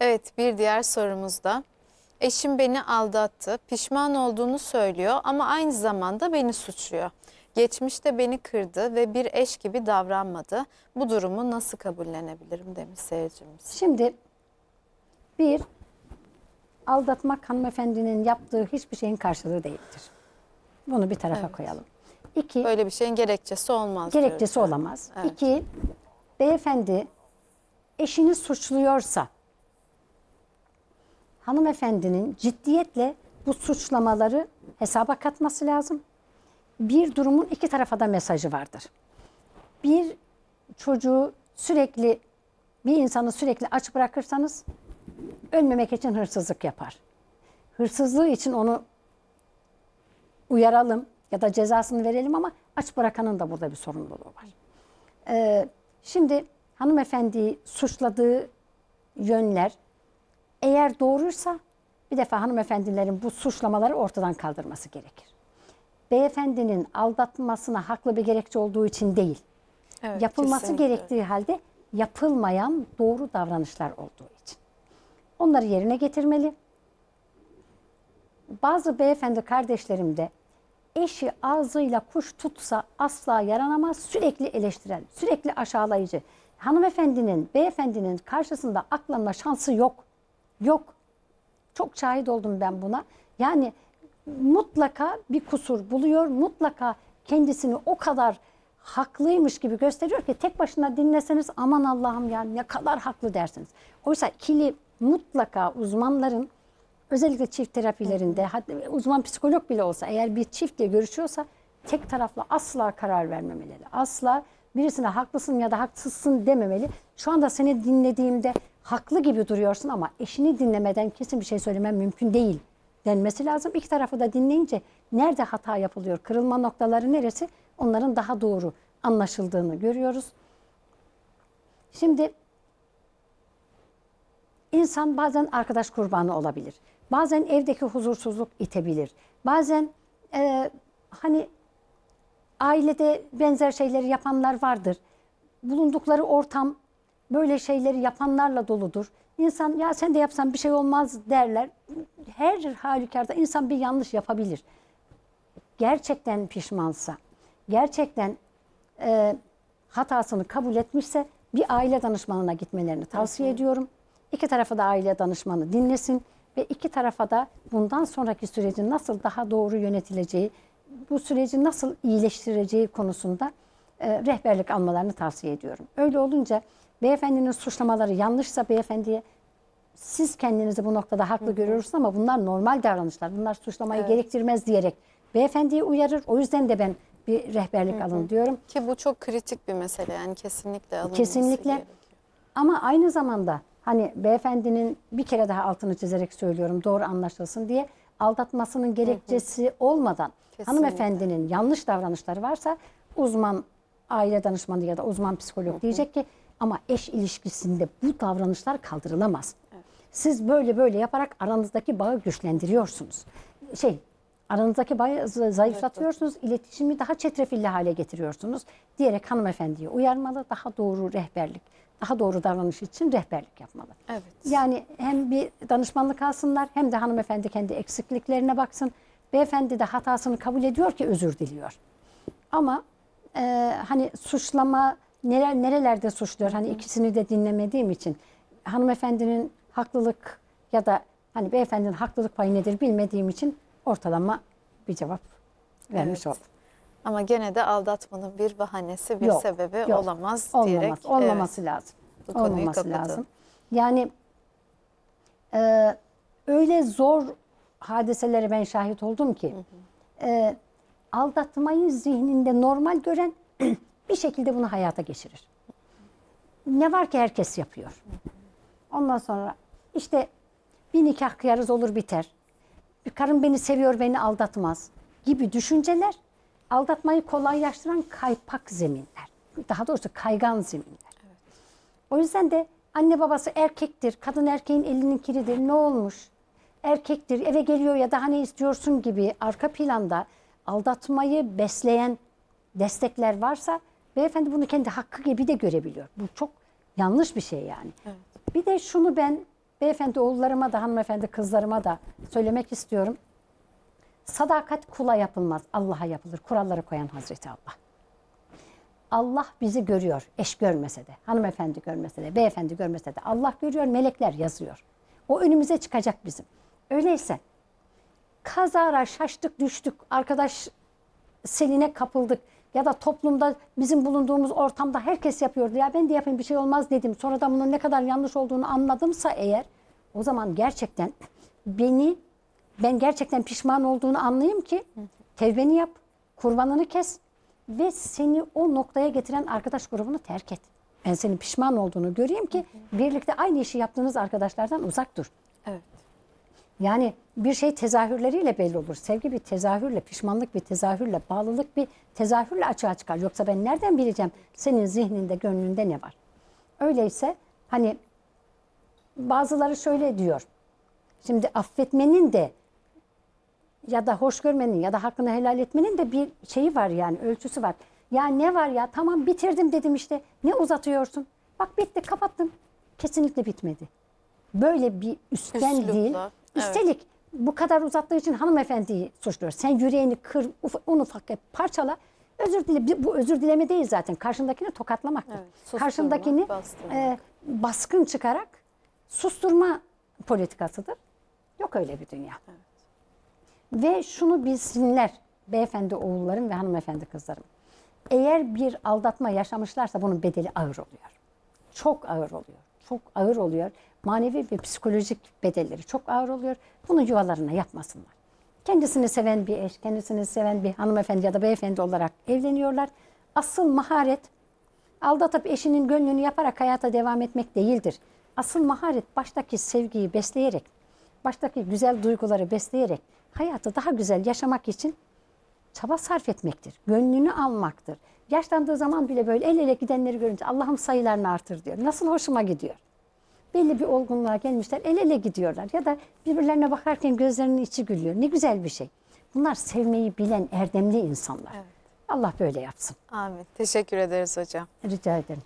Evet bir diğer sorumuzda. Eşim beni aldattı, pişman olduğunu söylüyor ama aynı zamanda beni suçluyor. Geçmişte beni kırdı ve bir eş gibi davranmadı. Bu durumu nasıl kabullenebilirim demiş seyircimiz. Şimdi bir, aldatmak hanımefendinin yaptığı hiçbir şeyin karşılığı değildir. Bunu bir tarafa Evet. koyalım. İki, Böyle bir şeyin gerekçesi olmaz. gerekçesi diyoruz. olamaz. Evet. İki, beyefendi eşini suçluyorsa hanımefendinin ciddiyetle bu suçlamaları hesaba katması lazım. Bir durumun iki tarafa da mesajı vardır. Bir çocuğu sürekli bir insanı sürekli aç bırakırsanız ölmemek için hırsızlık yapar. Hırsızlığı için onu uyaralım ya da cezasını verelim ama aç bırakanın da burada bir sorumluluğu var. Ee, şimdi hanımefendiyi suçladığı yönler eğer doğruysa bir defa hanımefendilerin bu suçlamaları ortadan kaldırması gerekir. Beyefendinin aldatmasına haklı bir gerekçe olduğu için değil, Evet, yapılması kesinlikle. gerektiği halde yapılmayan doğru davranışlar olduğu için. Onları yerine getirmeli. Bazı beyefendi kardeşlerim de eşi ağzıyla kuş tutsa asla yaranamaz, sürekli eleştirel, sürekli aşağılayıcı. Hanımefendinin, beyefendinin karşısında aklanma şansı yok. Yok. Çok şahit oldum ben buna. Yani mutlaka bir kusur buluyor, mutlaka kendisini o kadar haklıymış gibi gösteriyor ki tek başına dinleseniz aman Allah'ım ya ne kadar haklı dersiniz. Oysa ikili mutlaka uzmanların özellikle çift terapilerinde hatta uzman psikolog bile olsa eğer bir çiftle görüşüyorsa tek taraflı asla karar vermemeli. Asla birisine haklısın ya da haksızsın dememeli. Şu anda seni dinlediğimde haklı gibi duruyorsun ama eşini dinlemeden kesin bir şey söylemem mümkün değil denmesi lazım. İki tarafı da dinleyince nerede hata yapılıyor, kırılma noktaları neresi onların daha doğru anlaşıldığını görüyoruz. Şimdi İnsan bazen arkadaş kurbanı olabilir. Bazen evdeki huzursuzluk itebilir. Bazen e, hani ailede benzer şeyleri yapanlar vardır. Bulundukları ortam böyle şeyleri yapanlarla doludur. İnsan ya sen de yapsan bir şey olmaz derler. Her halükarda insan bir yanlış yapabilir. Gerçekten pişmansa, gerçekten e, hatasını kabul etmişse bir aile danışmanına gitmelerini tavsiye ediyorum. İki tarafa da aile danışmanı dinlesin ve iki tarafa da bundan sonraki sürecin nasıl daha doğru yönetileceği, bu süreci nasıl iyileştireceği konusunda e, rehberlik almalarını tavsiye ediyorum. Öyle olunca beyefendinin suçlamaları yanlışsa beyefendiye siz kendinizi bu noktada haklı görüyorsunuz ama bunlar normal davranışlar. Bunlar suçlamayı gerektirmez diyerek beyefendiyi uyarır. O yüzden de ben bir rehberlik alın diyorum. Ki bu çok kritik bir mesele yani kesinlikle alınması Kesinlikle. gerekiyor. Ama aynı zamanda hani beyefendinin bir kere daha altını çizerek söylüyorum doğru anlaşılsın diye aldatmasının gerekçesi olmadan Kesinlikle. hanımefendinin yanlış davranışları varsa uzman aile danışmanı ya da uzman psikolog diyecek ki ama eş ilişkisinde bu davranışlar kaldırılamaz. Siz böyle böyle yaparak aranızdaki bağı güçlendiriyorsunuz. Şey aranızdaki bağı zayıflatıyorsunuz, iletişimi daha çetrefilli hale getiriyorsunuz diyerek hanımefendiyi uyarmalı, daha doğru rehberlik, daha doğru davranış için rehberlik yapmalı. Evet. Yani hem bir danışmanlık alsınlar hem de hanımefendi kendi eksikliklerine baksın. Beyefendi de hatasını kabul ediyor ki özür diliyor. Ama e, hani suçlama neler nerelerde suçluyor? Hani ikisini de dinlemediğim için hanımefendinin haklılık ya da hani beyefendinin haklılık payı nedir bilmediğim için ortalama bir cevap vermiş Evet. oldum. Ama gene de aldatmanın bir bahanesi, bir Yok, sebebi yok. olamaz Olmamaz, diyerek. olmaması lazım. Bu konuyu olmaması kapatalım. lazım. Yani e, öyle zor hadiselere ben şahit oldum ki e, aldatmayı zihninde normal gören bir şekilde bunu hayata geçirir. Ne var ki herkes yapıyor. Ondan sonra işte bir nikah kıyarız olur biter. Bir karım beni seviyor beni aldatmaz gibi düşünceler aldatmayı kolaylaştıran kaypak zeminler. Daha doğrusu kaygan zeminler. O yüzden de anne babası erkektir, kadın erkeğin elinin kiridir. Ne olmuş? Erkektir, eve geliyor ya daha ne istiyorsun gibi arka planda aldatmayı besleyen destekler varsa beyefendi bunu kendi hakkı gibi de görebiliyor. Bu çok yanlış bir şey yani. Bir de şunu ben beyefendi oğullarıma da hanımefendi kızlarıma da söylemek istiyorum. Sadakat kula yapılmaz, Allah'a yapılır. Kuralları koyan Hazreti Allah. Allah bizi görüyor, eş görmese de, hanımefendi görmese de, beyefendi görmese de. Allah görüyor, melekler yazıyor. O önümüze çıkacak bizim. Öyleyse kazara şaştık düştük, arkadaş seline kapıldık ya da toplumda bizim bulunduğumuz ortamda herkes yapıyordu. Ya ben de yapayım bir şey olmaz dedim. Sonra da bunun ne kadar yanlış olduğunu anladımsa eğer o zaman gerçekten beni ben gerçekten pişman olduğunu anlayayım ki tevbeni yap, kurbanını kes ve seni o noktaya getiren arkadaş grubunu terk et. Ben senin pişman olduğunu göreyim ki birlikte aynı işi yaptığınız arkadaşlardan uzak dur. Evet. Yani bir şey tezahürleriyle belli olur. Sevgi bir tezahürle, pişmanlık bir tezahürle, bağlılık bir tezahürle açığa çıkar. Yoksa ben nereden bileceğim senin zihninde, gönlünde ne var? Öyleyse hani bazıları şöyle diyor. Şimdi affetmenin de ya da hoş görmenin ya da hakkını helal etmenin de bir şeyi var yani ölçüsü var. Ya ne var ya tamam bitirdim dedim işte ne uzatıyorsun? Bak bitti kapattım. Kesinlikle bitmedi. Böyle bir üstten Üslupla, değil. Evet. Üstelik bu kadar uzattığı için hanımefendiyi suçluyor. Sen yüreğini kır, uf- un ufak parçala. Özür dile. Bu özür dileme değil zaten. Karşındakini tokatlamaktır. Evet, Karşındakini bastırmak. e, baskın çıkarak susturma politikasıdır. Yok öyle bir dünya. Ve şunu bilsinler beyefendi oğullarım ve hanımefendi kızlarım. Eğer bir aldatma yaşamışlarsa bunun bedeli ağır oluyor. Çok ağır oluyor. Çok ağır oluyor. Manevi ve psikolojik bedelleri çok ağır oluyor. Bunu yuvalarına yapmasınlar. Kendisini seven bir eş, kendisini seven bir hanımefendi ya da beyefendi olarak evleniyorlar. Asıl maharet aldatıp eşinin gönlünü yaparak hayata devam etmek değildir. Asıl maharet baştaki sevgiyi besleyerek, baştaki güzel duyguları besleyerek hayatı daha güzel yaşamak için çaba sarf etmektir. Gönlünü almaktır. Yaşlandığı zaman bile böyle el ele gidenleri görünce Allah'ım sayılarını artır diyor. Nasıl hoşuma gidiyor. Belli bir olgunluğa gelmişler el ele gidiyorlar. Ya da birbirlerine bakarken gözlerinin içi gülüyor. Ne güzel bir şey. Bunlar sevmeyi bilen erdemli insanlar. Allah böyle yapsın. Amin. Teşekkür ederiz hocam. Rica ederim.